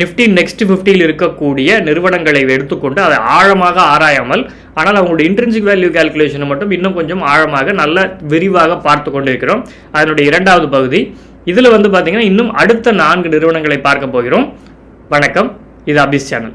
Nifty next ஃபிஃப்டியில் இருக்கக்கூடிய நிறுவனங்களை எடுத்துக்கொண்டு அதை ஆழமாக ஆராயாமல் ஆனால் அவங்களோட இன்ட்ரென்சிக் வேல்யூ கால்குலேஷனை மட்டும் இன்னும் கொஞ்சம் ஆழமாக நல்ல விரிவாக பார்த்து கொண்டு இருக்கிறோம் அதனுடைய இரண்டாவது பகுதி இதில் வந்து பார்த்திங்கன்னா இன்னும் அடுத்த நான்கு நிறுவனங்களை பார்க்க போகிறோம். வணக்கம் இது அபிஸ் சேனல்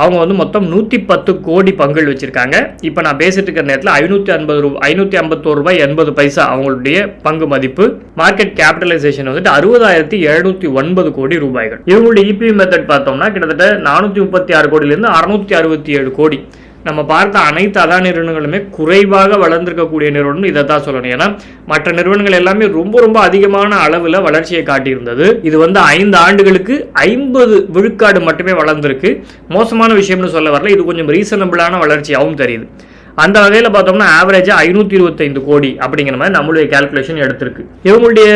அவங்க வந்து மொத்தம் நூற்றி பத்து கோடி பங்குகள் வச்சுருக்காங்க. இப்போ நான் பேசிட்டு இருக்கிற நேரத்தில் ஐநூற்றி ஐம்பது ரூபா ஐநூற்றி ஐம்பத்தோரு ரூபாய் எண்பது பைசா அவங்களுடைய பங்கு மதிப்பு. மார்க்கெட் கேபிட்டலைசேஷன் வந்துட்டு அறுபதாயிரத்தி எழுநூற்றி ஒன்பது கோடி ரூபாய்கள். இவங்களுடைய இபி மெத்தட் பார்த்தோம்னா கிட்டத்தட்ட நானூற்றி முப்பத்தி ஆறு கோடியிலேருந்து அறுநூற்றி அறுபத்தி ஏழு கோடி. நம்ம பார்த்த அனைத்து அதான் நிறுவனங்களுமே குறைவாக வளர்ந்திருக்கக்கூடிய நிறுவனம் இதை தான் சொல்லணும். ஏன்னா மற்ற நிறுவனங்கள் எல்லாமே ரொம்ப ரொம்ப அதிகமான அளவில் வளர்ச்சியை காட்டியிருந்தது. இது வந்து ஐந்து ஆண்டுகளுக்கு ஐம்பது விழுக்காடு மட்டுமே வளர்ந்திருக்கு. மோசமான விஷயம்னு சொல்ல வரல. இது கொஞ்சம் ரீசனபிளான வளர்ச்சியாகவும் தெரியுது. அந்த வகையில் பார்த்தோம்னா ஆவரேஜாக ஐநூற்றி இருபத்தைந்து கோடி அப்படிங்கிற மாதிரி நம்மளுடைய கால்குலேஷன் எடுத்திருக்கு. இவங்களுடைய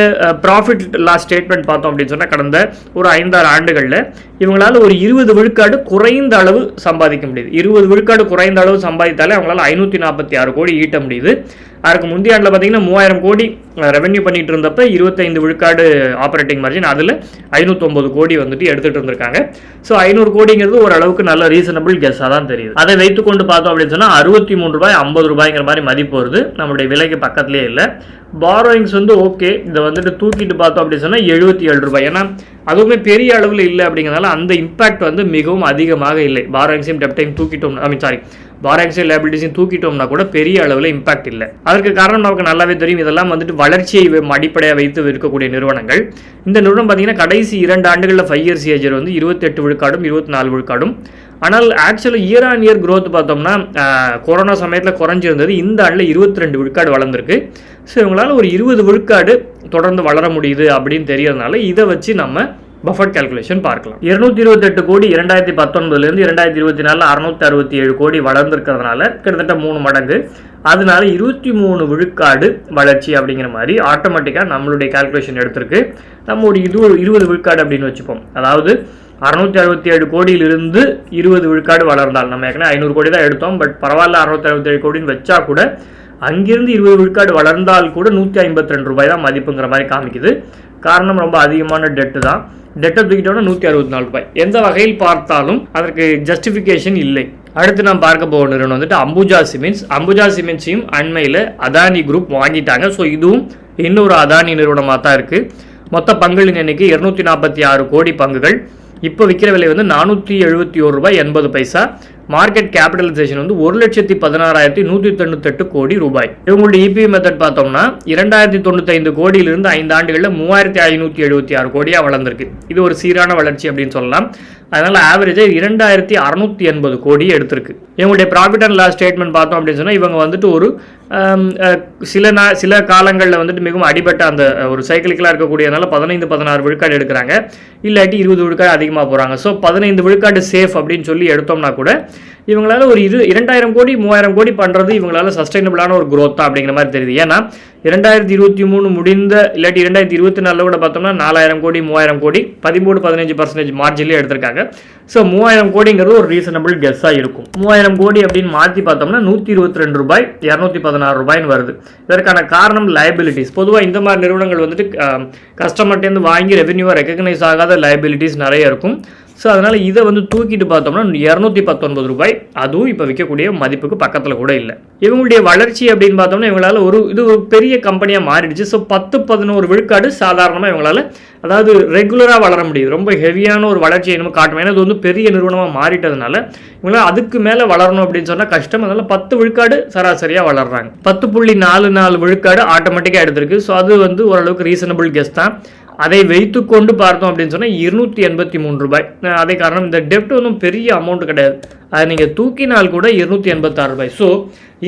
ப்ராஃபிட் லாஸ் ஸ்டேட்மெண்ட் பார்த்தோம் அப்படின்னு சொன்னால் கடந்த ஒரு ஐந்தாறு ஆண்டுகளில் இவங்களால் ஒரு இருபது விழுக்காடு குறைந்த அளவு சம்பாதிக்க முடியுது. இருபது விழுக்காடு குறைந்த அளவு சம்பாதித்தாலே அவங்களால ஐநூற்றி நாற்பத்தி ஆறு கோடி ஈட்ட முடியுது. அதுக்கு முந்தைய ஆண்டில் பார்த்தீங்கன்னா மூவாயிரம் கோடி ரெவென்யூ பண்ணிட்டு இருந்தப்ப இருபத்தைந்து விழுக்காடு ஆப்ரேட்டிங் மார்ஜின் அதில் ஐநூற்றொம்பது கோடி வந்துட்டு எடுத்துட்டு இருந்திருக்காங்க. ஸோ ஐநூறு கோடிங்கிறது ஓரளவுக்கு நல்ல ரீசனபிள் கெஸ்ஸாக தான் தெரியுது. அதை வைத்துக்கொண்டு பார்த்தோம் அப்படின்னு சொன்னால் அறுபத்தி மூணு ரூபாய் ஐம்பது ரூபாய்ங்கிற மாதிரி மதிப்பு வருது. நம்மளுடைய விலைக்கு பக்கத்துலேயே இல்லை. பாரோயிங்ஸ் வந்து ஓகே இதை வந்துட்டு தூக்கிட்டு பார்த்தோம் அப்படின்னு சொன்னால் எழுபத்தி ஏழு ரூபாய். ஏன்னா அதுவுமே பெரிய அளவில் இல்லை அப்படிங்கிறதுனால அந்த இம்பாக்ட் வந்து மிகவும் அதிகமாக இல்லை. பாரோயிங்ஸையும் டெப்டையும் தூக்கிட்டோம் ஐ மீன் சாரி பாராக்ஸையும் லேபிலிட்டிஸையும் தூக்கிட்டோம்னா கூட பெரிய அளவில் இம்பாக்ட் இல்லை. அதற்கு காரணம் நமக்கு நல்லாவே தெரியும். இதெல்லாம் வந்துட்டு வளர்ச்சியை அடிப்படையாக வைத்து இருக்கக்கூடிய நிறுவனங்கள். இந்த நிறுவனம் பார்த்தீங்கன்னா கடைசி இரண்டு ஆண்டுகளில் ஃபைவ் இயர்ஸ் ஏஜர் வந்து இருபத்தெட்டு விழுக்காடும் இருபத்தி நாலு விழுக்காடும். ஆனால் actually year on year growth பார்த்தோம்னா கொரோனா சமயத்தில் குறைஞ்சிருந்தது. இந்த ஆண்டில் இருபத்தி ரெண்டு விழுக்காடு வளர்ந்துருக்கு. ஸோ இவங்களால ஒரு இருபது விழுக்காடு தொடர்ந்து வளர முடியுது அப்படின்னு தெரியறதுனால இதை வச்சு நம்ம பஃபட் கால்குலேஷன் பார்க்கலாம். இருநூத்தி இருபத்தெட்டு கோடி இரண்டாயிரத்தி பத்தொன்பதுலேருந்து இரண்டாயிரத்தி இருபத்தி நாலில் அறுநூத்தி அறுபத்தி ஏழு கோடி வளர்ந்துருக்கிறதுனால கிட்டத்தட்ட மூணு மடங்கு. அதனால இருபத்தி மூணு விழுக்காடு வளர்ச்சி அப்படிங்கிற மாதிரி ஆட்டோமேட்டிக்காக நம்மளுடைய கால்குலேஷன் எடுத்திருக்கு. நம்ம ஒரு இது இருபது விழுக்காடு அப்படின்னு வச்சுப்போம். அதாவது அறுநூத்தி அறுபத்தி ஏழு கோடியிலிருந்து இருபது விழுக்காடு வளர்ந்தால் நம்ம ஏற்கனவே ஐநூறு கோடி தான் எடுத்தோம் பட் பரவாயில்ல அறுநூத்தி அறுபத்தி ஏழு கோடின்னு வச்சா கூட அங்கிருந்து இருபது விழுக்காடு வளர்ந்தால் கூட நூற்றி ஐம்பத்தி ரெண்டு ரூபாய் தான் மதிப்புங்கிற மாதிரி காமிக்குது. காரணம் ரொம்ப அதிகமான டெட்டு தான். டெட்டை தூக்கிட்டோம்னா நூற்றி அறுபத்தி நாலு ரூபாய். எந்த வகையில் பார்த்தாலும் அதற்கு ஜஸ்டிஃபிகேஷன் இல்லை. அடுத்து நாம் பார்க்க போகிற நிறுவனம் வந்துட்டு அம்புஜா சிமெண்ட்ஸ். அம்புஜா சிமெண்ட்ஸையும் அண்மையில் அதானி குரூப் வாங்கிட்டாங்க. ஸோ இதுவும் இன்னொரு அதானி நிறுவனமாக தான் இருக்குது மொத்த பங்குகளின் எண்ணிக்கை இருநூத்தி நாற்பத்தி ஆறு கோடி பங்குகள். இப்போ விற்கிற விலை வந்து நானூற்றி எழுபத்தி ஒரு ரூபாய் எண்பது பைசா. மார்க்கெட் கேபிட்டலைசேஷன் வந்து ஒரு லட்சத்தி பதினாறாயிரத்தி நூற்றி தொண்ணூத்தெட்டு கோடி ரூபாய். இவங்களுடைய இபிஐ மெத்தட் பார்த்தோம்னா இரண்டாயிரத்தி தொண்ணூத்தைந்து கோடியிலிருந்து ஐந்து ஆண்டுகளில் மூவாயிரத்தி ஐநூற்றி எழுபத்தி ஆறு கோடியாக வளர்ந்துருக்கு. இது ஒரு சீரான வளர்ச்சி அப்படின்னு சொல்லலாம். அதனால் ஆவரேஜாக இரண்டாயிரத்தி அறநூற்றி எண்பது கோடி எடுத்திருக்கு. இவங்களுடைய ப்ராஃபிட் அண்ட் லாஸ் ஸ்டேட்மெண்ட் பார்த்தோம் அப்படின்னு சொன்னால் இவங்க வந்துட்டு ஒரு சில நா சில காலங்களில் வந்துட்டு மிகவும் அடிபட்ட அந்த ஒரு சைக்கிளிக்கலாக இருக்கக்கூடியதுனால பதினைந்து பதினாறு விழுக்காடு எடுக்கிறாங்க. இல்லாட்டி இருபது விழுக்காடு அதிகமாக போகிறாங்க ஸோ பதினைந்து விழுக்காடு சேஃப் அப்படின்னு சொல்லி எடுத்தோம்னா கூட இவங்களால ஒரு இது இரண்டாயிரம் கோடி மூவாயிரம் கோடி பண்ணுறது இவங்களால சஸ்டைனபிளான ஒரு growth தான் அப்படிங்கிற மாதிரி தெரியுது. ஏன்னா இரண்டாயிரத்தி இருபத்தி மூணு முடிந்த இல்லாட்டி இரண்டாயிரத்தி இருபத்தி நாலில் கூட பார்த்தோம்னா நாலாயிரம் கோடி மூவாயிரம் கோடி பதிமூணு பதினஞ்சு பர்சன்டேஜ் மார்ஜின்லேயே எடுத்திருக்காங்க. ஸோ மூவாயிரம் கோடிங்கிறது ஒரு ரீசனபிள் கெஸ்ஸாக இருக்கும். மூவாயிரம் கோடி அப்படின்னு மாற்றி பார்த்தோம்னா நூற்றி இருபத்தி ரெண்டு ரூபாய் இரநூத்தி பதினாறு ரூபாய்னு வருது. இதற்கான காரணம் லைபிலிட்டிஸ் பொதுவாக இந்த மாதிரி நிறுவனங்கள் வந்துட்டு கஸ்டமர்கிட்டேருந்து வாங்கி ரெவென்யூவாக ரெக்கக்னைஸ் ஆகாத லைபிலிட்டிஸ் நிறைய இருக்கும். ஸோ அதனால் இதை வந்து தூக்கிட்டு பார்த்தோம்னா இரநூத்தி பத்தொன்பது ரூபாய். அதுவும் இப்போ விற்கக்கூடிய மதிப்புக்கு பக்கத்தில் கூட இல்லை. இவங்களுடைய வளர்ச்சி அப்படின்னு பார்த்தோம்னா இவங்களால ஒரு இது ஒரு பெரிய கம்பெனியாக மாறிடுச்சு. ஸோ பத்து பதினோரு விழுக்காடு சாதாரணமாக இவங்களால அதாவது ரெகுலராக வளர முடியுது. ரொம்ப ஹெவியான ஒரு வளர்ச்சியை என்னமோ காட்டணும். ஏன்னா இது வந்து பெரிய நிறுவனமாக மாறிட்டதுனால இவங்களால அதுக்கு மேலே வளரணும் அப்படின்னு சொன்னால் கஷ்டம். அதனால் பத்து விழுக்காடு சராசரியாக வளர்றாங்க. பத்து புள்ளி நாலு நாலு விழுக்காடு ஆட்டோமேட்டிக்காக எடுத்திருக்கு. ஸோ அது வந்து ஓரளவுக்கு ரீசனபிள் கெஸ் தான். அதை வைத்து கொண்டு பார்த்தோம் அப்படின்னு சொன்னால் இருநூற்றி எண்பத்தி மூணு ரூபாய். அதே காரணம் இந்த டெப்ட் ஒன்றும் பெரிய அமௌண்ட் கிடையாது. அதை நீங்கள் தூக்கினால் கூட இருநூற்றி எண்பத்தாறு ரூபாய். ஸோ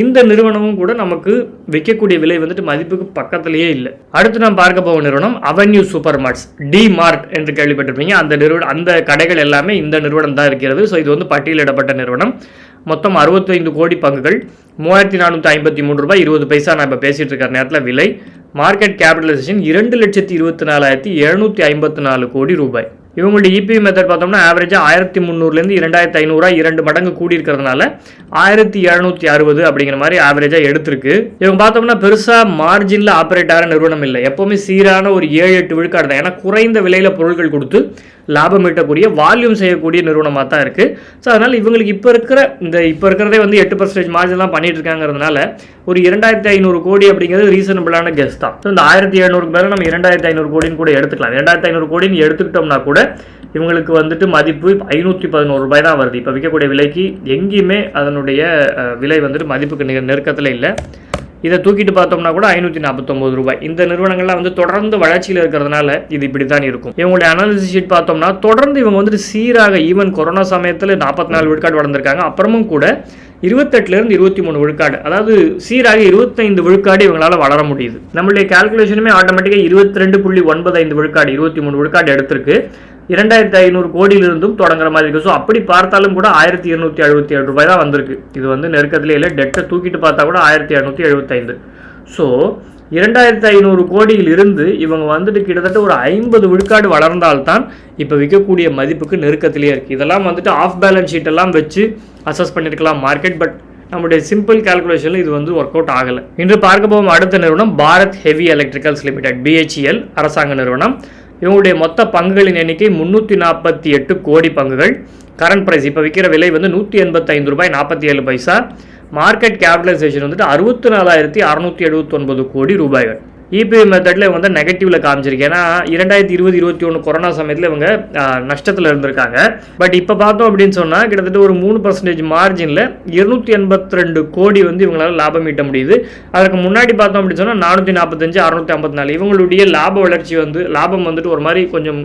இந்த நிறுவனமும் கூட நமக்கு விற்கக்கூடிய விலை வந்துட்டு மதிப்புக்கு பக்கத்திலேயே இல்லை. அடுத்து நாம் பார்க்க போகும் நிறுவனம் avenue super marts D mart என்று கேள்விப்பட்டிருப்பீங்க. அந்த நிறுவனம் அந்த கடைகள் எல்லாமே இந்த நிறுவனம் தான் இருக்கிறது. ஸோ இது வந்து பட்டியலிடப்பட்ட நிறுவனம். மொத்தம் அறுபத்தைந்து கோடி பங்குகள் மூவாயிரத்தி நானூற்றி ஐம்பத்தி மூணு ரூபாய் இருபது பைசா நான் இப்போ பேசிகிட்டு இருக்கிற நேரத்தில் விலை. மார்க்கெட் கேபிட்டலைசேஷன் இரண்டு லட்சத்தி இருபத்தி நாலாயிரத்தி எழுநூற்றி ஐம்பத்தி நாலு கோடி ரூபாய். இவங்களுடைய இபி மெத்தட் பார்த்தோம்னா ஆவரேஜாக ஆயிரத்தி முந்நூறுலேருந்து இரண்டாயிரத்தி ஐநூறுரூவா இரண்டு மடங்கு கூடியிருக்கிறதுனால ஆயிரத்தி எழுநூற்றி அறுபது அப்படிங்கிற மாதிரி ஆவரேஜாக எடுத்திருக்கு. இவங்க பார்த்தோம்னா பெருசாக மார்ஜினில் ஆப்ரேட் ஆகிற நிறுவனம் இல்லை. எப்போவுமே சீரான ஒரு ஏழு எட்டு விழுக்காடு தான். ஏன்னா குறைந்த விலையில் பொருட்கள் கொடுத்து லாபம் ஈட்டக்கூடிய வால்யூம் செய்யக்கூடிய நிறுவனமாக தான் இருக்குது ஸோ அதனால் இவங்களுக்கு இப்போ இருக்கிற இந்த இப்போ இருக்கிறதே வந்து எட்டு பர்சன்டேஜ் மார்ஜின் தான் பண்ணிட்டு இருக்காங்கிறதுனால ஒரு இரண்டாயிரத்தி ஐநூறு கோடி அப்படிங்கிறது ரீசனபிளான கெஸ் தான். ஸோ இந்த ஆயிரத்தி எழுநூறுக்கு மேலே நம்ம இரண்டாயிரத்தி ஐநூறு கோடின்னு கூட எடுத்துக்கலாம். இரண்டாயிரத்தி ஐநூறு கோடின்னு எடுத்துக்கிட்டோம்னா கூட இவங்களுக்கு வந்துட்டு மதிப்பு ஐநூற்றி பதினோரு ரூபாய் தான் வருது. இப்போ விற்கக்கூடிய விலைக்கு எங்கேயுமே அதனுடைய விலை வந்துட்டு மதிப்புக்கு நெருக்கத்தில் இல்லை. இதை தூக்கிட்டு பார்த்தோம்னா கூட ஐநூற்றி நாற்பத்தொம்பது ரூபாய். இந்த நிறுவனங்கள்லாம் வந்து தொடர்ந்து வளர்ச்சியில் இருக்கிறதுனால இது இப்படி தான் இருக்கும். இவங்களுடைய அனாலிசிஸ் ஷீட் பார்த்தோம்னா தொடர்ந்து இவங்க வந்துட்டு சீராக ஈவன் கொரோனா சமயத்தில் நாற்பத்தி நாலு விழுக்காடு வளர்ந்துருக்காங்க. அப்புறமும் கூட இருபத்தெட்டுலேருந்து இருபத்தி மூணு விழுக்காடு. அதாவது சீராக இருபத்தைந்து விழுக்காடு இவங்களால வளர முடியுது. நம்மளுடைய கால்குலேஷனுமே ஆட்டோமேட்டிக்காக இருபத்தி ரெண்டு புள்ளி ஒன்பது ஐந்து விழுக்காடு இருபத்தி மூணு விழுக்காடு எடுத்திருக்கு. இரண்டாயிரத்தி ஐநூறு கோடியிலிருந்தும் தொடங்குற மாதிரி இருக்குது ஸோ அப்படி பார்த்தாலும் கூட ஆயிரத்தி இருநூத்தி எழுபத்தி ஏழு ரூபாய் தான் வந்திருக்கு. இது வந்து நெருக்கத்திலே இல்லை டெட்டை தூக்கிட்டு பார்த்தா கூட ஆயிரத்தி இரநூத்தி எழுபத்தைந்து ஸோ இரண்டாயிரத்தி ஐநூறு கோடியில் இருந்து இவங்க வந்துட்டு கிட்டத்தட்ட ஒரு ஐம்பது விழுக்காடு வளர்ந்தால்தான் இப்போ விற்கக்கூடிய மதிப்புக்கு நெருக்கத்திலே இருக்குது இதெல்லாம் வந்துட்டு ஆஃப் பேலன்ஸ் ஷீட் எல்லாம் வச்சு அசஸ் பண்ணியிருக்கலாம் மார்க்கெட் பட் நம்முடைய சிம்பிள் கால்குலேஷனில் இது வந்து ஒர்க் அவுட் ஆகலை. இன்று பார்க்க போகும் அடுத்த நிறுவனம் Bharat heavy electricals limited BHEL அரசாங்க நிறுவனம். இவங்களுடைய மொத்த பங்குகளின் எண்ணிக்கை முந்நூற்றி நாற்பத்தி எட்டு கோடி பங்குகள். கரண்ட் ப்ரைஸ் இப்போ விற்கிற விலை வந்து நூற்றி எண்பத்தைந்து ரூபாய் நாற்பத்தி ஏழு பைசா. மார்க்கெட் கேபிட்டலைசேஷன் வந்துட்டு அறுபத்தி நாலாயிரத்தி அறநூற்றி எழுபத்தொன்பது கோடி ரூபாய்கள். இபிஐ மெத்தடில் இவங்க வந்து நெகட்டிவில் காமிச்சிருக்கு. ஏன்னா இரண்டாயிரத்தி இருபது இருபத்தி ஒன்று கொரோனா சமயத்தில் இவங்க நஷ்டத்தில் இருந்திருக்காங்க. பட் இப்போ பார்த்தோம் அப்படின்னு சொன்னால் கிட்டத்தட்ட ஒரு மூணு பர்சன்டேஜ் மார்ஜினில் இருநூத்தி எண்பத்தி ரெண்டு கோடி வந்து இவங்களால லாபம் ஈட்ட முடியுது. அதற்கு முன்னாடி பார்த்தோம் அப்படின்னு சொன்னால் நானூற்றி நாற்பத்தஞ்சு அறுநூத்தி ஐம்பத்தி நாலு. இவங்களுடைய லாப வளர்ச்சி வந்து லாபம் வந்துட்டு ஒரு மாதிரி கொஞ்சம்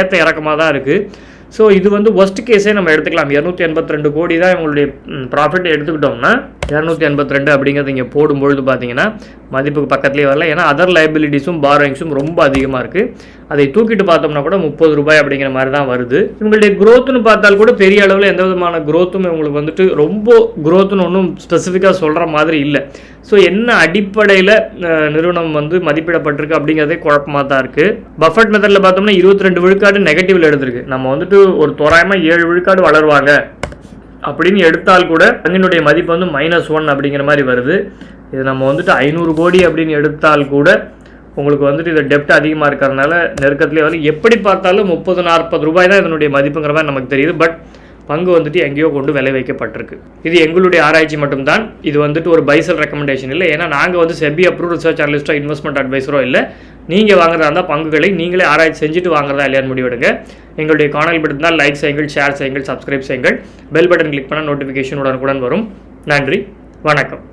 ஏற்ற இறக்கமாக தான் இருக்குது ஸோ இது வந்து ஒஸ்ட் கேஸே நம்ம எடுத்துக்கலாம். இரநூத்தி எண்பத்தி ரெண்டு கோடி தான் இவங்களுடைய ப்ராஃபிட் எடுத்துக்கிட்டோம்னா இரநூத்தி எண்பத்தி ரெண்டு அப்படிங்கிறது இங்கே போடும்பொழுது பார்த்தீங்கன்னா மதிப்புக்கு பக்கத்துலேயே வரல. ஏன்னா அதர் லைபிலிட்டிஸும் பாரோயிங்ஸும் ரொம்ப அதிகமாக இருக்குது அதை தூக்கிட்டு பார்த்தோம்னா கூட முப்பது ரூபாய் அப்படிங்கிற மாதிரி தான் வருது. இவங்களுடைய க்ரோத்துன்னு பார்த்தால் கூட பெரிய அளவில் எந்த விதமான க்ரோத்தும் இவங்களுக்கு வந்துட்டு ரொம்ப க்ரோத்துன்னு ஒன்றும் ஸ்பெசிஃபிக்காக சொல்கிற மாதிரி இல்லை. ஸோ என்ன அடிப்படையில் நிறுவனம் வந்து மதிப்பிடப்பட்டிருக்கு அப்படிங்கிறதே குழப்பமாக தான் இருக்குது பஃபட் மெத்தடில் பார்த்தோம்னா இருபத்தி ரெண்டு விழுக்காடு நெகட்டிவில் எடுத்திருக்கு. நம்ம வந்துட்டு ஒரு தோராயமாக ஏழு விழுக்காடு வளருவாங்க. அப்படின்னு எடுத்தால் கூட பங்கினுடைய மதிப்பு வந்து மைனஸ் ஒன் அப்படிங்கிற மாதிரி வருது. இது நம்ம வந்துட்டு ஐநூறு கோடி அப்படின்னு எடுத்தால் கூட உங்களுக்கு வந்துட்டு இது டெப்ட் அதிகமாக இருக்கிறதுனால நெருக்கத்திலே வந்து எப்படி பார்த்தாலும் முப்பது நாற்பது ரூபாய் தான் இதனுடைய மதிப்புங்கிற மாதிரி நமக்கு தெரியுது. பட் பங்கு வந்துட்டு எங்கேயோ கொண்டு விலை வைக்கப்பட்டிருக்கு. இது எங்களுடைய ஆராய்ச்சி மட்டும்தான். இது வந்துட்டு ஒரு பைசல் ரெக்கமெண்டேஷன் இல்லை. ஏன்னா நாங்கள் வந்து செபி அப்ரூவ் ரிசர்ச் அனலிஸ்டோ இன்வெஸ்ட்மெண்ட் அட்வைஸரோ இல்லை. நீங்கள் வாங்குறதா இருந்தால் பங்குகளை நீங்களே ஆராய்ச்சி செஞ்சுட்டு வாங்குறதா இல்லையான்னு முடிவெடுங்க. எங்களுடைய காணல் பிடித்தால் லைக் செய்யுங்கள் ஷேர் செய்யுங்கள் சப்ஸ்கிரைப் செய்யுங்கள். பெல் பட்டன் கிளிக் பண்ணால் நோட்டிஃபிகேஷன் உடனுக்குடன் வரும். நன்றி வணக்கம்.